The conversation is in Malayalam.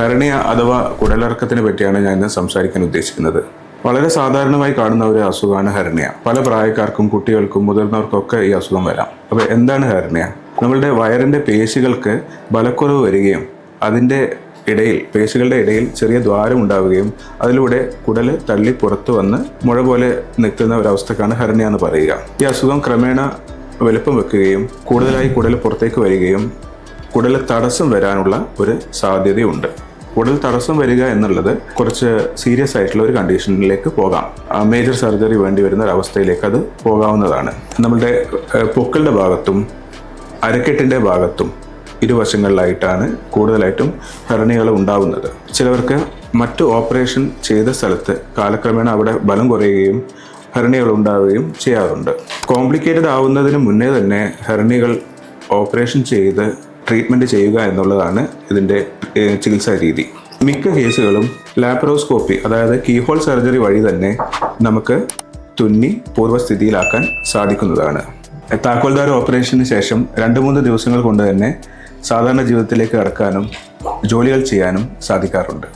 ഹെർണിയ അഥവാ കുടലിറക്കത്തിനെ പറ്റിയാണ് ഞാൻ ഇന്ന് സംസാരിക്കാൻ ഉദ്ദേശിക്കുന്നത്. വളരെ സാധാരണമായി കാണുന്ന ഒരു അസുഖമാണ് ഹെർണിയ പല പ്രായക്കാർക്കും കുട്ടികൾക്കും മുതിർന്നവർക്കൊക്കെ ഈ അസുഖം വരാം. അപ്പോൾ എന്താണ് ഹെർണിയ നമ്മളുടെ വയറിന്റെ പേശികൾക്ക് ബലക്കുറവ് വരികയും അതിന്റെ ഇടയിൽ പേശികളുടെ ഇടയിൽ ചെറിയ ദ്വാരം ഉണ്ടാവുകയും അതിലൂടെ കുടൽ തള്ളി പുറത്തു വന്ന് മുഴ പോലെ നിൽക്കുന്ന ഒരവസ്ഥക്കാണ് ഹെർണിയ എന്ന് പറയുക. ഈ അസുഖം ക്രമേണ വലുപ്പം വെക്കുകയും കൂടുതലായി കുടൽ പുറത്തേക്ക് വരികയും കുടൽ തടസ്സം വരാനുള്ള ഒരു സാധ്യതയുണ്ട്. കുടൽ തടസ്സം വരിക എന്നുള്ളത് കുറച്ച് സീരിയസ് ആയിട്ടുള്ള ഒരു കണ്ടീഷനിലേക്ക് പോകാം. മേജർ സർജറി വേണ്ടി വരുന്ന ഒരു അവസ്ഥയിലേക്ക് അത് പോകാവുന്നതാണ്. നമ്മളുടെ പൊക്കളുടെ ഭാഗത്തും അരക്കെട്ടിന്റെ ഭാഗത്തും ഇരുവശങ്ങളിലായിട്ടാണ് കൂടുതലായിട്ടും ഹെർണികൾ ഉണ്ടാവുന്നത്. ചിലവർക്ക് മറ്റു ഓപ്പറേഷൻ ചെയ്ത സ്ഥലത്ത് കാലക്രമേണ അവിടെ ബലം കുറയുകയും ഹെർണികൾ ഉണ്ടാവുകയും ചെയ്യാറുണ്ട്. കോംപ്ലിക്കേറ്റഡ് ആവുന്നതിന് മുന്നേ തന്നെ ഹെർണികൾ ഓപ്പറേഷൻ ചെയ്ത് ട്രീറ്റ്മെന്റ് ചെയ്യുക എന്നുള്ളതാണ് ഇതിന്റെ ചികിത്സാ രീതി. മിക്ക കേസുകളും ലാപ്രോസ്കോപ്പി അതായത് കീഹോൾ സർജറി വഴി തന്നെ നമുക്ക് തുന്നി പൂർവസ്ഥിതിയിലാക്കാൻ സാധിക്കുന്നതാണ്. താക്കോൽദാര ഓപ്പറേഷന് ശേഷം രണ്ട് മൂന്ന് ദിവസങ്ങൾ കൊണ്ട് തന്നെ സാധാരണ ജീവിതത്തിലേക്ക് കടക്കാനും ജോലികൾ ചെയ്യാനും സാധിക്കാറുണ്ട്.